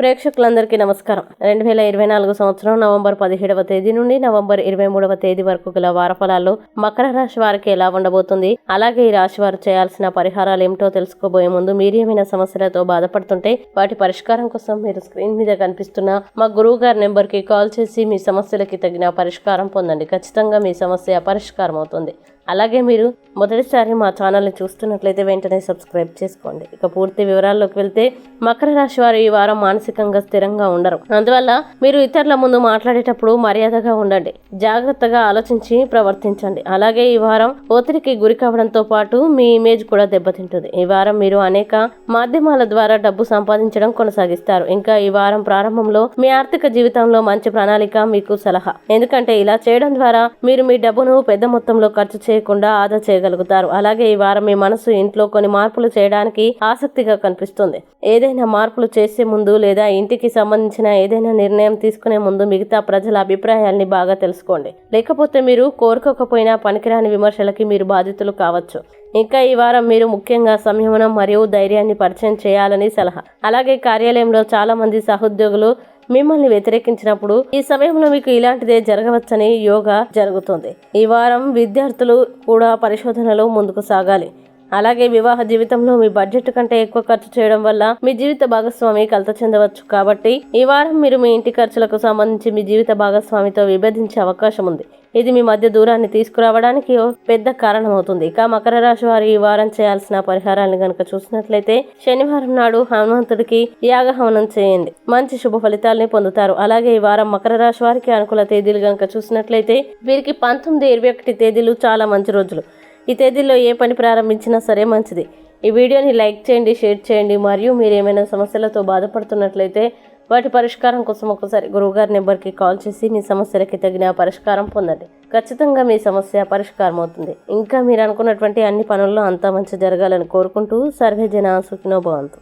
ప్రేక్షకులందరికీ నమస్కారం. రెండు వేల ఇరవై నాలుగు సంవత్సరం నవంబర్ పదిహేడవ తేదీ నుండి నవంబర్ ఇరవై మూడవ తేదీ వరకు గల వారఫలాల్లో మకర రాశి వారికి ఎలా ఉండబోతుంది? అలాగే ఈ రాశి వారు చేయాల్సిన పరిహారాలు ఏమిటో తెలుసుకోబోయే ముందు మీరు ఏమైనా సమస్యలతో బాధపడుతుంటే వాటి పరిష్కారం కోసం మీరు స్క్రీన్ మీద కనిపిస్తున్న మా గురువు గారి నెంబర్కి కాల్ చేసి మీ సమస్యలకి తగిన పరిష్కారం పొందండి. ఖచ్చితంగా మీ సమస్య పరిష్కారం అవుతుంది అలాగే మీరు మొదటిసారి మా ఛానల్ని చూస్తున్నట్లయితే వెంటనే సబ్స్క్రైబ్ చేసుకోండి. ఇక పూర్తి వివరాల్లోకి వెళ్తే మకర రాశి వారు ఈ వారం మానసికంగా స్థిరంగా ఉండరు. అందువల్ల మీరు ఇతరుల ముందు మాట్లాడేటప్పుడు మర్యాదగా ఉండండి. జాగ్రత్తగా ఆలోచించి ప్రవర్తించండి. అలాగే ఈ వారం ఒత్తిడికి గురి కావడంతో పాటు మీ ఇమేజ్ కూడా దెబ్బతింటుంది. ఈ వారం మీరు అనేక మాధ్యమాల ద్వారా డబ్బు సంపాదించడం కొనసాగిస్తారు. ఇంకా ఈ వారం ప్రారంభంలో మీ ఆర్థిక జీవితంలో మంచి ప్రణాళిక మీకు సలహా. ఎందుకంటే ఇలా చేయడం ద్వారా మీరు మీ డబ్బును పెద్ద మొత్తంలో ఖర్చు చేయకుండా ఆదా చేయగలుగుతారు. అలాగే ఈ వారం మీ మనసు ఇంట్లో కొన్ని మార్పులు చేయడానికి ఆసక్తిగా కనిపిస్తుంది. ఏదైనా మార్పులు చేసే ముందు లేదా ఇంటికి సంబంధించిన ఏదైనా నిర్ణయం తీసుకునే ముందు మిగతా ప్రజల అభిప్రాయాల్ని బాగా తెలుసుకోండి. లేకపోతే మీరు కోరుకోకపోయినా పనికిరాని విమర్శలకి మీరు బాధితులు కావచ్చు. ఇంకా ఈ వారం మీరు ముఖ్యంగా సంయమనం మరియు ధైర్యాన్ని పరిచయం చేయాలని సలహా. అలాగే కార్యాలయంలో చాలా మంది సహోద్యోగులు మిమ్మల్ని వ్యతిరేకించినప్పుడు ఈ సమయంలో మీకు ఇలాంటిదే జరగవచ్చని యోగా జరుగుతుంది. ఈ వారం విద్యార్థులు కూడా పరిశోధనలో ముందుకు సాగాలి. అలాగే వివాహ జీవితంలో మీ బడ్జెట్ కంటే ఎక్కువ ఖర్చు చేయడం వల్ల మీ జీవిత భాగస్వామి కలత చెందవచ్చు. కాబట్టి ఈ వారం మీరు మీ ఇంటి ఖర్చులకు సంబంధించి మీ జీవిత భాగస్వామితో విభేదించే అవకాశం ఉంది. ఇది మీ మధ్య దూరాన్ని తీసుకురావడానికి ఓ పెద్ద కారణమవుతుంది. ఇక మకర రాశి వారు ఈ వారం చేయాల్సిన పరిహారాలను గనుక చూసినట్లయితే శనివారం నాడు హనుమంతుడికి యాగహవనం చేయండి. మంచి శుభ ఫలితాలని పొందుతారు. అలాగే ఈ వారం మకర రాశి వారికి అనుకూల తేదీలు గనక చూసినట్లయితే వీరికి పంతొమ్మిది ఇరవై ఒకటి తేదీలు చాలా మంచి రోజులు. ఈ తేదీలో ఏ పని ప్రారంభించినా సరే మంచిది. ఈ వీడియోని లైక్ చేయండి షేర్ చేయండి. మరియు మీరు ఏమైనా సమస్యలతో బాధపడుతున్నట్లయితే వాటి పరిష్కారం కోసం ఒకసారి గురువుగారి నెంబర్కి కాల్ చేసి మీ సమస్యలకి తగిన పరిష్కారం పొందండి. ఖచ్చితంగా మీ సమస్య పరిష్కారం అవుతుంది ఇంకా మీరు అనుకున్నటువంటి అన్ని పనుల్లో అంతా మంచి జరగాలని కోరుకుంటూ సర్వే జన సుఖినో భవంతు.